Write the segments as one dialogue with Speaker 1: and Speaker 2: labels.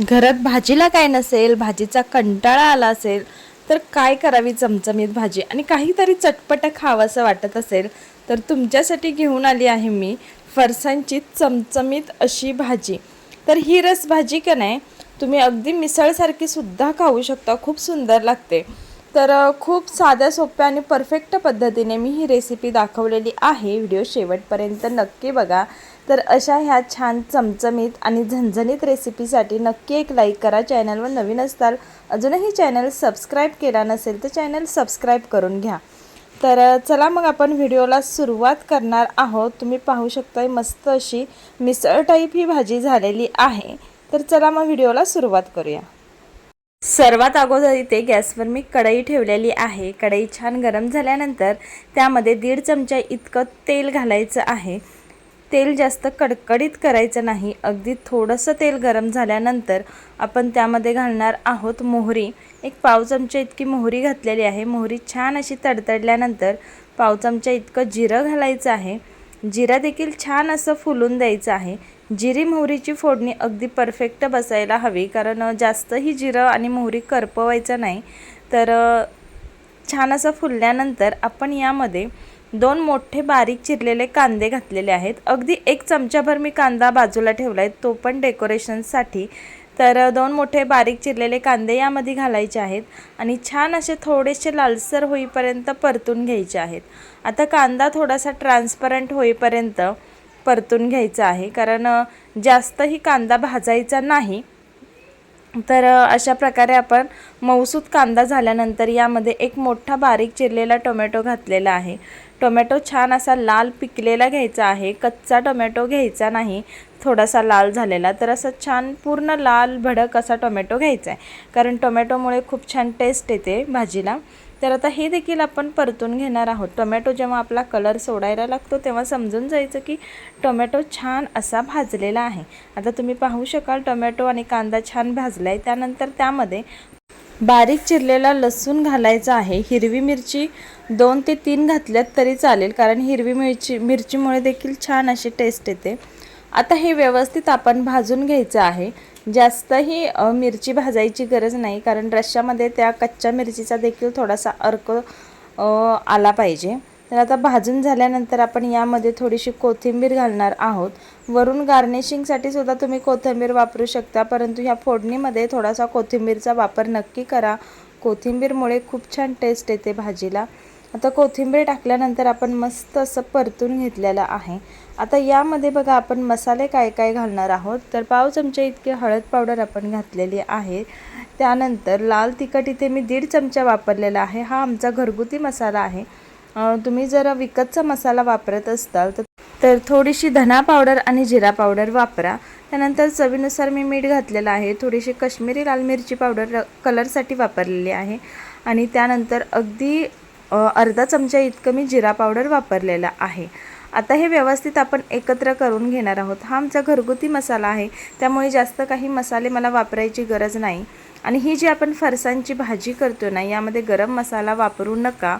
Speaker 1: घरात भाजीला काय नसेल भाजीचा कंटाळा आला असेल तर काय करावी चमचमीत भाजी? आणि काहीतरी चटपट खावंसं वाटत असेल तर तुमच्यासाठी घेऊन आली आहे मी फरसांची चमचमीत अशी भाजी. तर ही रस भाजी का नाही तुम्ही अगदी मिसळसारखी सुद्धा खाऊ शकता खूप सुंदर लागते. तर खूप साध्या सोप्या आणि परफेक्ट पद्धतीने मी ही रेसिपी दाखवलेली आहे. व्हिडिओ शेवटपर्यंत नक्की बघा. तर अशा ह्या छान चमचमीत आणि झणझणीत रेसिपीसाठी नक्की एक लाईक करा. चॅनलवर नवीन असताल अजूनही चॅनल सबस्क्राईब केला नसेल तर चॅनल सबस्क्राईब करून घ्या. तर चला मग आपण व्हिडिओला सुरुवात करणार आहोत. तुम्ही पाहू शकताय मस्त अशी मिसळ टाईप ही भाजी झालेली आहे. तर चला मग व्हिडिओला सुरुवात करूया. सर्वात अगोदर इथे गॅसवर मी कढई ठेवलेली आहे. कढई छान गरम झाल्यानंतर त्यामध्ये दीड चमचा इतकं तेल घालायचं आहे. तेल जास्त कडकडीत करायचं नाही. अगदी थोडंसं तेल गरम झाल्यानंतर आपण त्यामध्ये घालणार आहोत मोहरी. एक पाव चमचा इतकी मोहरी घातलेली आहे. मोहरी छान अशी तडतडल्यानंतर पाव चमचा इतकं जिरं घालायचं आहे. जिरं देखील छान असं फुलून द्यायचं आहे. जिरी मोहरीची फोडणी अगदी परफेक्ट बसायला हवी कारण जास्तही जिरं आणि मोहरी करपवायचं नाही. तर छान असं फुलल्यानंतर आपण यामध्ये दोन मोठे बारीक चिरलेले कांदे घातलेले आहेत. अगदी एक चमचाभर मी कांदा बाजूला ठेवला आहे तो पण डेकोरेशनसाठी. तर दोन मोठे बारीक चिरलेले कांदे यामध्ये घालायचे आहेत आणि छान असे थोडेसे लालसर होईपर्यंत परतून घ्यायचे आहेत. आता कांदा थोडासा ट्रान्सपरंट होईपर्यंत परतून घ्यायचा आहे. कारण जास्तही कांदा भाजायचा नाही. तर अशा प्रकारे आपण मऊसूत कांदा झाल्यानंतर यामध्ये एक मोठा बारीक चिरलेला टोमॅटो घातलेला आहे. टोमॅटो छान असा लाल पिकलेला घ्यायचा आहे. कच्चा टोमॅटो घ्यायचा नाही. थोडासा लाल झालेला. तर असा छान पूर्ण लाल भडक असा टोमॅटो घ्यायचा आहे. कारण टोमॅटोमुळे खूप छान टेस्ट येते भाजीला. तर आता हे देखील आपण परतून घेणार आहोत. टोमॅटो जेव्हा आपला कलर सोडायला लागतो तेव्हा समजून जायचं की टोमॅटो छान असा भाजलेला आहे. आता तुम्ही पाहू शकाल टोमॅटो आणि कांदा छान भाजला आहे त्यानंतर त्यामध्ये बारीक चिरलेला लसूण घालायचा आहे. हिरवी मिरची दोन ते तीन घातल्यात तरी चालेल कारण हिरवी मिरची मिरचीमुळे देखील छान अशी टेस्ट येते. आता हे व्यवस्थित आपण भाजून घ्यायचं आहे. जास्तही मिरची भाजायची गरज नाही कारण रश्श्यामध्ये त्या कच्च्या मिरचीचा देखील थोडासा अर्क आला पाहिजे. तर आता भाजून झाल्यानंतर आपण यामध्ये थोडीशी कोथिंबीर घालणार आहोत. वरून गार्निशिंगसाठी सुद्धा तुम्ही कोथिंबीर वापरू शकता परंतु ह्या फोडणीमध्ये थोडासा कोथिंबीरचा वापर नक्की करा. कोथिंबीरमुळे खूप छान टेस्ट येते भाजीला. आता कोथिंबीर टाकल्यानंतर आपण मस्त असं परतून घेतलेलं आहे. आता यामध्ये बघा आपण मसाले काय काय घालणार आहोत? तर पाव चमचे इतके हळद पावडर आपण घातलेली आहे. त्यानंतर लाल तिखट इथे मी दीड चमचा वापरलेला आहे. हा आमचा घरगुती मसाला आहे. तुम्ही जर विकतचा मसाला वापरत असताल तर तर थोडीशी धना पावडर आणि जिरा पावडर वापरा. त्यानंतर चवीनुसार मी मीठ घातलेलं आहे. थोडीशी कश्मीरी लाल मिरची पावडर कलरसाठी वापरलेली आहे. आणि त्यानंतर अगदी अर्धा चमचा इतकं मी जिरा पावडर वापरलेला आहे. आता हे व्यवस्थित आपण एकत्र करून घेणार आहोत. हा आमचा घरगुती मसाला आहे. त्यामुळे जास्त काही मसाले मला वापरायची गरज नाही. आणि ही जी आपण फरसांची भाजी करतो ना यामध्ये गरम मसाला वापरू नका.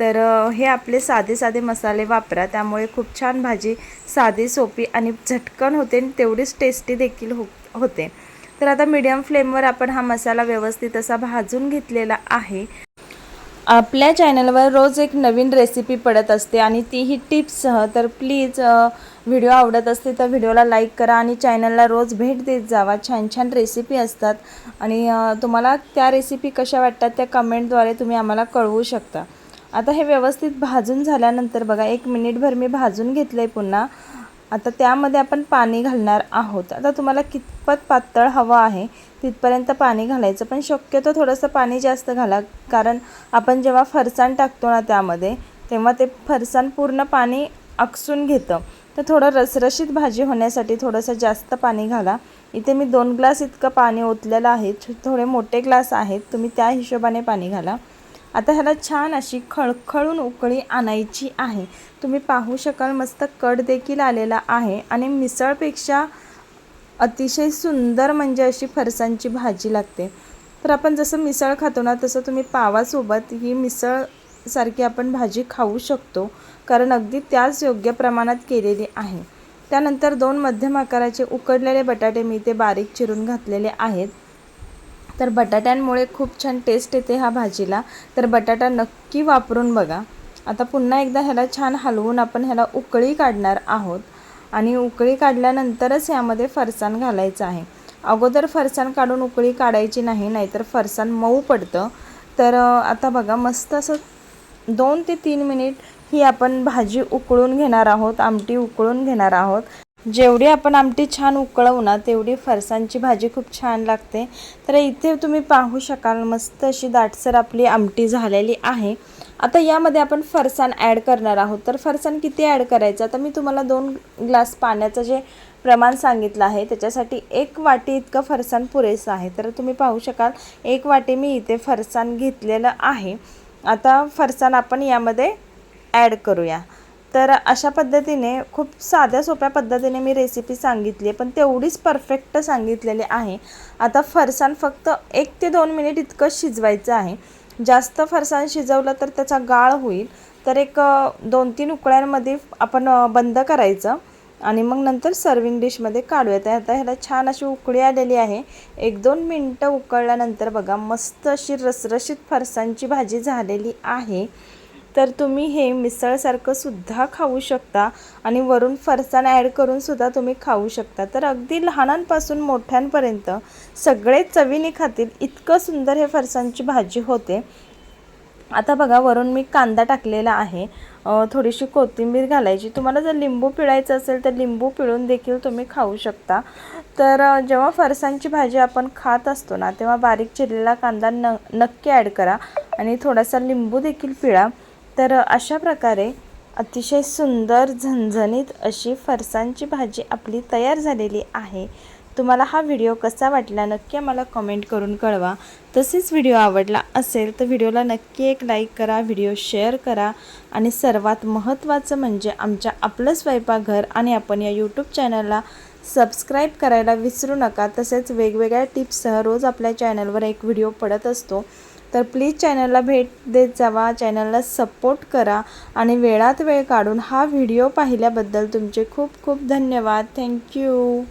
Speaker 1: तर हे आपले साधे साधे मसाले वापरा. त्यामुळे खूप छान भाजी साधी सोपी आणि झटकन होते आणि तेवढीच टेस्टी देखील हो होते. तर आता मीडियम फ्लेमवर आपण हा मसाला व्यवस्थित असा भाजून घेतलेला आहे. आपल्या चॅनलवर रोज एक नवीन रेसिपी पडत असते आणि तीही टिप्ससह तर प्लीज व्हिडिओ आवडत असते तर व्हिडिओला लाईक करा आणि चॅनलला रोज भेट देत जावा. छान छान रेसिपी असतात आणि तुम्हाला त्या रेसिपी कशा वाटतात त्या कमेंटद्वारे तुम्ही आम्हाला कळवू शकता. आता हे व्यवस्थित भाजून झाल्यानंतर बघा एक मिनिटभर मी भाजून घेतलं आहे पुन्हा. आता त्यामध्ये आपण पाणी घालणार आहोत. आता तुम्हाला कित कितपत पातळ हवं आहे तिथपर्यंत पाणी घालायचं. पण शक्यतो थोडंसं पाणी जास्त घाला कारण आपण जेव्हा फरसाण टाकतो ना त्यामध्ये तेव्हा ते फरसाण पूर्ण पाणी आकसून घेतं. तर थोडं रसरशीत भाजी होण्यासाठी थोडंसं जास्त पाणी घाला. इथे मी दोन ग्लास इतकं पाणी ओतलेलं आहे. थोडे मोठे ग्लास आहेत. तुम्ही त्या हिशोबाने पाणी घाला. आता ह्याला छान अशी खळखळून उकळी आणायची आहे. तुम्ही पाहू शकाल मस्त कड देखील आलेला आहे आणि मिसळपेक्षा अतिशय सुंदर म्हणजे अशी फरसांची भाजी लागते. तर आपण जसं मिसळ खातो ना तसं तुम्ही पावासोबत ही मिसळसारखी आपण भाजी खाऊ शकतो. कारण अगदी त्याच योग्य प्रमाणात केलेली आहे. त्यानंतर दोन मध्यम आकाराचे उकडलेले बटाटे मी ते बारीक चिरून घातलेले आहेत. तर बटाट्यांमुळे खूप छान टेस्ट येते ह्या भाजीला. तर बटाटा नक्की वापरून बघा. आता पुन्हा एकदा ह्याला छान हलवून आपण ह्याला उकळी काढणार आहोत. आणि उकळी काढल्यानंतरच यामध्ये फरसाण घालायचं आहे. अगोदर फरसाण काढून उकळी काढायची नाही नाहीतर फरसाण मऊ पडतं. तर आता बघा मस्त असं दोन ते तीन मिनिट ही आपण भाजी उकळून घेणार आहोत आमटी उकळून घेणार आहोत. जेवढी आपण आमटी छान उकळवू ना तेवढी फरसाणची भाजी खूप छान लागते. तर इथे तुम्ही पाहू शकाल मस्त अशी दाटसर आपली आमटी झालेली आहे. आता यामध्ये आपण फरसाण ॲड करणार आहोत. तर फरसाण किती ॲड करायचं? आता मी तुम्हाला दोन ग्लास पाण्याचं जे प्रमाण सांगितलं आहे त्याच्यासाठी एक वाटी इतकं फरसाण पुरेसं आहे. तर तुम्ही पाहू शकाल एक वाटी मी इथे फरसाण घेतलेलं आहे. आता फरसाण आपण यामध्ये ॲड करूया. तर अशा पद्धतीने खूप साध्या सोप्या पद्धतीने मी रेसिपी सांगितली आहे पण तेवढीच परफेक्ट सांगितलेली आहे. आता फरसाण फक्त एक ते दोन मिनिट इतकं शिजवायचं आहे. जास्त फरसाण शिजवलं तर त्याचा गाळ होईल. तर एक दोन तीन उकळ्यांमध्ये आपण बंद करायचं आणि मग नंतर सर्विंग डिशमध्ये काढूयात. आता ह्याला छान अशी उकळी आलेली आहे. एक दोन मिनटं उकळल्यानंतर बघा मस्त अशी रसरशीत फरसांची भाजी झालेली आहे. तर तुम्ही हे मिसळसारखं सुद्धा खाऊ शकता आणि वरून फरसाण ॲड करून सुद्धा तुम्ही खाऊ शकता. तर अगदी लहानांपासून मोठ्यांपर्यंत सगळे चवीने खातील इतकं सुंदर हे फरसाणची भाजी होते. आता बघा वरून मी कांदा टाकलेला आहे. थोडीशी कोथिंबीर घालायची. तुम्हाला जर लिंबू पिळायचं असेल तर लिंबू पिळून देखील तुम्ही खाऊ शकता. तर जेव्हा फरसांची भाजी आपण खात असतो ना तेव्हा बारीक चिरलेला कांदा न नक्की ॲड करा आणि थोडासा लिंबू देखील पिळा. तर अशा प्रकारे अतिशय सुंदर झणझणीत अशी फरसांची भाजी आपली तयार झालेली आहे. तुम्हाला हा व्हिडिओ कसा वाटला नक्की आम्हाला कमेंट करून कळवा. तसेच व्हिडिओ आवडला असेल तर व्हिडिओला नक्की एक लाईक करा व्हिडिओ शेअर करा आणि सर्वात महत्त्वाचं म्हणजे आमच्या आपलं स्वयंपाकघर आणि आपण या यूट्यूब चॅनलला सबस्क्राईब करायला विसरू नका. तसेच वेगवेगळ्या टिप्ससह रोज आपल्या चॅनलवर एक व्हिडिओ पडत असतो. तर प्लीज चॅनलला भेट देत जावा. चॅनलला सपोर्ट करा आणि वेळात वेळ काढून हा व्हिडिओ पाहिल्याबद्दल तुमचे खूप खूप धन्यवाद. थँक्यू